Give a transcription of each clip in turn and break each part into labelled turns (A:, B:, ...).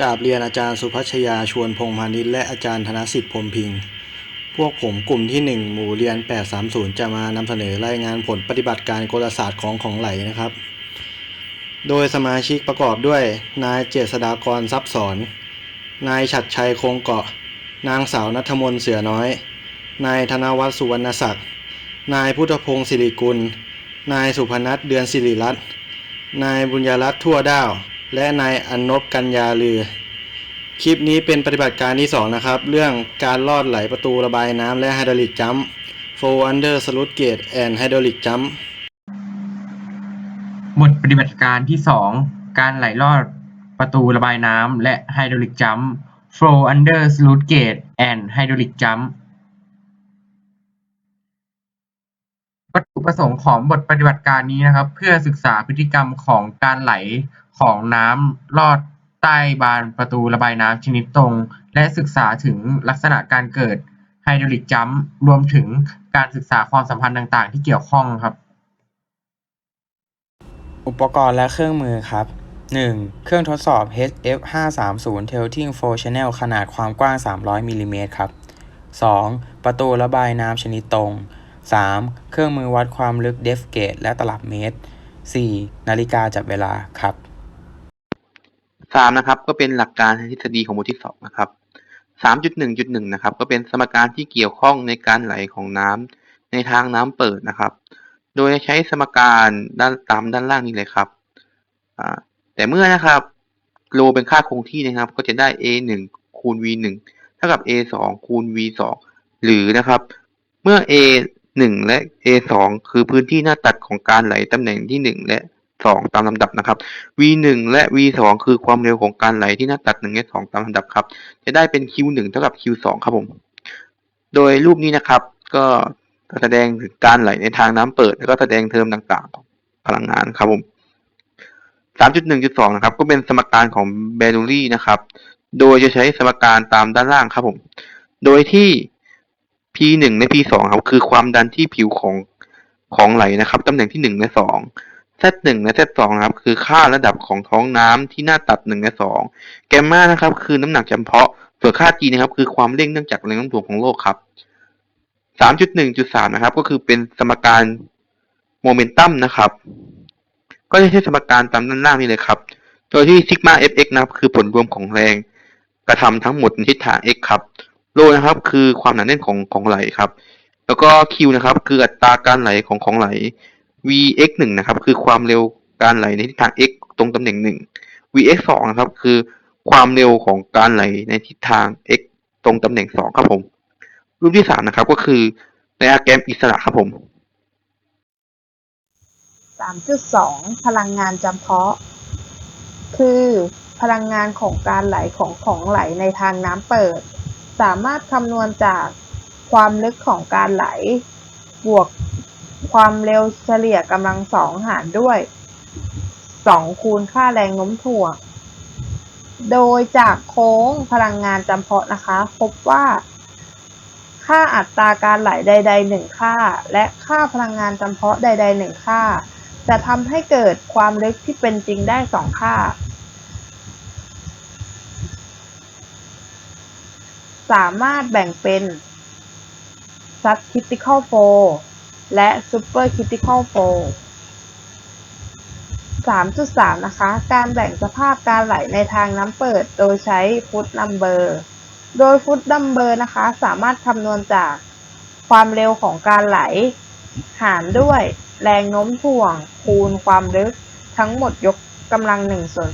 A: กราบเรียนอาจารย์สุพัชยาชวนพงพาณิชย์และอาจารย์ธนสิทธิ์พรมพิงค์พวกผมกลุ่มที่ 1 หมู่เรียน 830 จะมานำเสนอรายงานผลปฏิบัติการกลศาสตร์ของของไหลนะครับ โดยสมาชิกประกอบด้วย นายเจษฎากรทรัพย์สอน นายฉัดชัยคงเกาะ นางสาวนัทมนเสือน้อย นายธนวัฒน์สุวรรณศักดิ์ นายพุทธพงศ์สิริกุล นายสุพนัทเดือนสิริรัตน์นายบุญยรัตน์ทั่วด้าว และนายอนนบกัญญาลือ คลิปนี้เป็นปฏิบัติการที่ 2 นะครับ เรื่องการลอดไหลประตูระบายน้ำและไฮดรอลิกจัมป์ Flow Under Sluice Gate and Hydraulic Jump
B: บทปฏิบัติการที่ 2 การไหลลอดประตูระบายน้ำและไฮดรอลิกจัมป์ Flow under sluice gate and hydraulic jump วัตถุประสงค์ของบทปฏิบัติการนี้นะครับ เพื่อศึกษาพฤติกรรมของการไหล ของน้ำลอดใต้บานประตูระบายน้ำชนิดตรง และศึกษาถึงลักษณะการเกิดไฮดรอลิกจัมป์รวมถึงการศึกษาความสัมพันธ์ต่างๆ ที่เกี่ยวข้องครับ
C: อุปกรณ์และเครื่องมือครับ 1. เครื่องทดสอบ HF530 Tilting Flow Channel ขนาดความกว้าง 300มิลลิเมตรครับ 2. ประตูระบายน้ำชนิดตรง 3. เครื่องมือวัดความลึก Depth Gauge และตลับเมตร 4. นาฬิกาจับเวลาครับ
D: สามนะครับ ก็เป็นหลักการทฤษฎีของบทที่สองนะครับสามจุดหนึ่งจุดหนึ่งนะครับ ก็เป็นสมการที่เกี่ยวข้องในการไหลของน้ำในทางน้ำเปิดนะครับ โดยใช้สมการด้านตามด้านล่างนี้เลยครับแต่เมื่อนะครับโลเป็นค่าคงที่นะครับ ก็จะได้ a หนึ่งคูณ v หนึ่งเท่ากับ a สองคูณ v สองหรือนะครับ เมื่อ a หนึ่งและ a สองคือพื้นที่หน้าตัดของการไหลตำแหน่งที่หนึ่งและ สองตามลำดับนะครับ v หนึ่งและ v สองคือความเร็วของการไหลที่หน้าตัดหนึ่งและสองตามลำดับครับ จะได้เป็น q หนึ่งเท่ากับ q สองครับผม โดยรูปนี้นะครับ ก็แสดงถึงการไหลในทางน้ำเปิด แล้วก็แสดงเทอมต่างๆของพลังงานครับผม 3.1.2 นะครับ ก็เป็นสมการของเบนูรี่นะครับ โดยจะใช้สมการตามด้านล่างครับผม โดยที่ P1 และ P2 ครับ คือความดันที่ผิวของของไหลนะครับ ตำแหน่งที่ 1 และ 2 Z1 และ Z2 นะครับ คือค่าระดับของท้องน้ำที่หน้าตัด1และ2แกมมานะครับ คือน้ำหนักจำเพาะ ส่วนค่า G นะครับ คือความเร่งเนื่องจากแรงโน้มถ่วงของโลกครับ 3.1.3 นะครับ ก็คือเป็นสมการโมเมนตัมนะครับ ก็จะใช้สมการตามด้านล่างนี้เลยครับ โดยที่ซิกมา fx นะครับ คือผลรวมของแรงกระทำทั้งหมดในทิศทาง x ครับโลนะครับ คือความหนาแน่นของของไหลครับ แล้วก็ q นะครับ คืออัตราการไหลของของไหล vx หนึ่งนะครับ คือความเร็วการไหลในทิศทาง x ตรงตำแหน่งหนึ่ง vx สองนะครับ คือความเร็วของการไหลในทิศทาง x ตรงตำแหน่งสองครับผม รูปที่สามนะครับ ก็คือไดอะแกรมอิสระครับผม
E: 3.2 พลังงานจำเพาะ คือพลังงานของการไหลของของไหลในทางน้ำเปิด สามารถคำนวณจากความลึกของการไหล บวก ความเร็วเฉลี่ยกำลังสองหารด้วย 2 คูณค่าแรงโน้มถ่วง โดยจากโค้งพลังงานจำเพาะนะคะ พบว่า ค่าอัตราการไหลใดๆหนึ่งค่า และค่าพลังงานจำเพาะใดๆหนึ่งค่า จะทำให้เกิดความลึกที่เป็นจริงได้สองค่า สามารถแบ่งเป็น subcritical flow และ supercritical flow 3.3 นะคะ การแบ่งสภาพการไหลในทางน้ำเปิดโดยใช้ foot number โดย foot number นะคะ สามารถคำนวณจากความเร็วของการไหล หารด้วยแรงโน้มถ่วง คูณความลึก ทั้งหมดยกกำลัง1ส่วน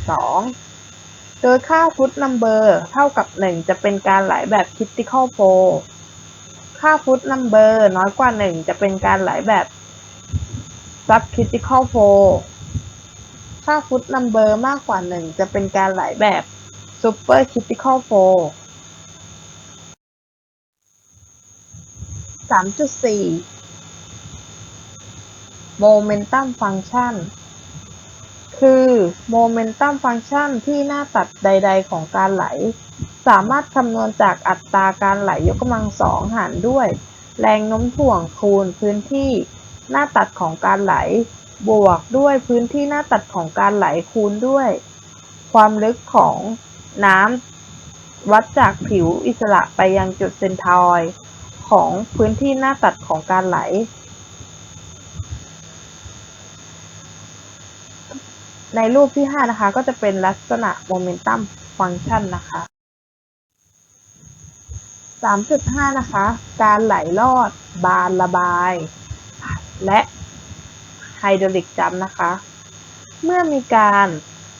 E: 2โดยค่า foot number เท่ากับ 1 จะเป็นการไหลแบบ critical flow ค่ ค่าฟุตนัมเบอร์น้อยกว่า 1 จะเป็นการไหลแบบ subcritical flow ค่าฟุตนัมเบอร์มากกว่า 1 จะเป็นการไหลแบบ supercritical flow 3.4 momentum function คือ momentum function ที่หน้าตัดใด ๆ ของการไหล สามารถคำนวณจากอัตราการไหลยกกำลังสองหารด้วย แรงโน้มถ่วงคูณพื้นที่หน้าตัดของการไหล บวกด้วยพื้นที่หน้าตัดของการไหลคูณด้วย ความลึกของน้ำวัดจากผิวอิสระไปยังจุดเซนทอยของพื้นที่หน้าตัดของการไหล ในรูปที่ 5 นะคะ ก็จะเป็นลักษณะโมเมนตัมฟังก์ชันนะคะ 3.5 นะคะ การไหลลอด บานระบาย และไฮดรอลิกจัมนะคะ เมื่อมีการ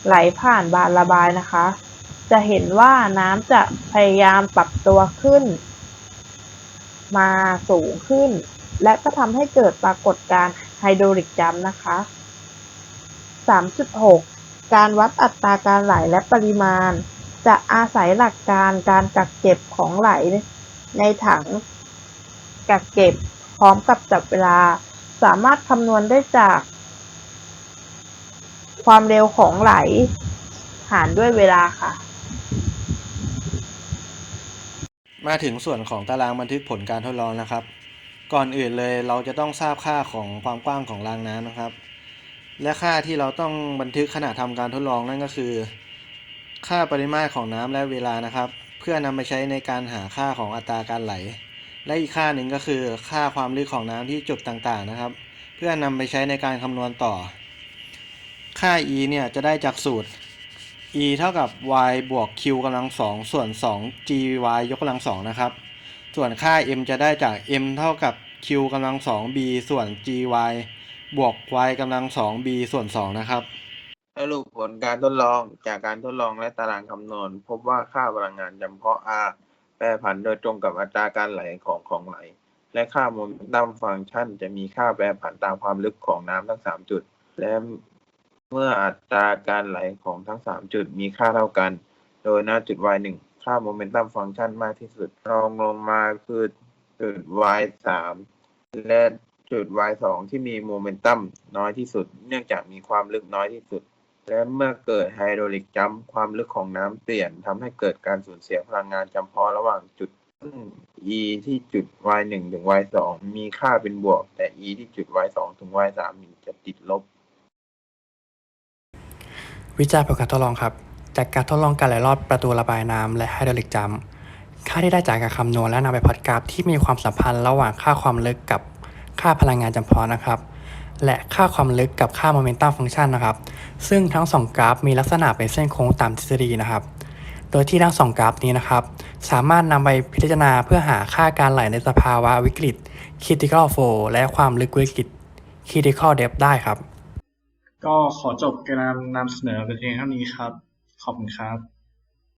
E: ไหลผ่านบานระบายนะคะ จะเห็นว่าน้ำจะพยายามปรับตัวขึ้น มาสูงขึ้น และก็ทำให้เกิดปรากฏการณ์ไฮดรอลิกจัมนะคะ 3.6 การวัดอัตราการไหลและปริมาณ จะอาศัยหลักการการกักเก็บของไหลในถังกักเก็บพร้อมกับจับเวลา สามารถคำนวณได้จาก ความเร็วของไหล หารด้วยเวลาค่ะ
A: มาถึงส่วนของตารางบันทึกผลการทดลองนะครับ ก่อนอื่นเลยเราจะต้องทราบค่าของความกว้างของรางน้ำนะครับ และค่าที่เราต้องบันทึกขณะทำการทดลองนั่นก็คือ ค่าปริมาตรของน้ำและเวลานะครับ เพื่อนำไปใช้ในการหาค่าของอัตราการไหล และอีกค่าหนึ่งก็คือค่าความลึกของน้ำที่จุดต่างๆนะครับ เพื่อนำไปใช้ในการคำนวณต่อ ค่า e เนี่ยจะได้จากสูตร e เท่ากับ y บวก q กำลังสองส่วน 2 gy ยกกำลังสองนะครับ ส่วนค่า m จะได้จาก m เท่ากับ q กำลังสอง b ส่วน gy บวก y กำลังสอง b ส่วน 2 นะครับ
F: สรุปผลการทดลองจากการทดลองและตารางคำนวณ พบว่าค่าพลังงานจำเพาะ R แปรผันโดยตรงกับอัตราการไหลของของไหล และค่าโมเมนตัมฟังก์ชันจะมีค่าแปรผันตามความลึกของน้ำทั้ง 3 จุด และเมื่ออัตราการไหลของทั้ง 3 จุดมีค่าเท่ากัน โดยณจุด y 1ค่าโมเมนตัมฟังก์ชันมากที่สุดรองลงมาคือจุด y 3และจุด y 2ที่มีโมเมนตัมน้อยที่สุด เนื่องจากมีความลึกน้อยที่สุด และเมื่อเกิดไฮดรอลิกจัมป์ความลึกของน้ำเปลี่ยนทำให้เกิดการสูญเสียพลังงานจำเพาะระหว่างจุด e ที่จุด y 1ถึง y 2มีค่าเป็นบวก แต่ e ที่จุด y 2ถึง y 3มีจะติดลบ
G: วิจัยผลการทดลองครับ จากการทดลองการไหลรอดประตูระบายน้ำและไฮดรอลิกจัมป์ค่าที่ได้จากการคำนวณและนำไปพล็อตกราฟที่มีความสัมพันธ์ระหว่างค่าความลึกกับค่าพลังงานจำเพาะนะครับ และค่าความลึกกับค่าโมเมนตัมฟังก์ชันนะครับ ซึ่งทั้งสองกราฟมีลักษณะเป็นเส้นโค้งตามทฤษฎีนะครับ โดยที่ทั้งสองกราฟนี้นะครับ สามารถนำไปพิจารณาเพื่อหาค่าการไหลในสภาวะวิกฤต critical flow และความลึกวิกฤต critical depth ได้ครับ
H: ก็ขอจบการนำเสนอเป็นเพียงเท่านี้ครับ ขอบคุณครับ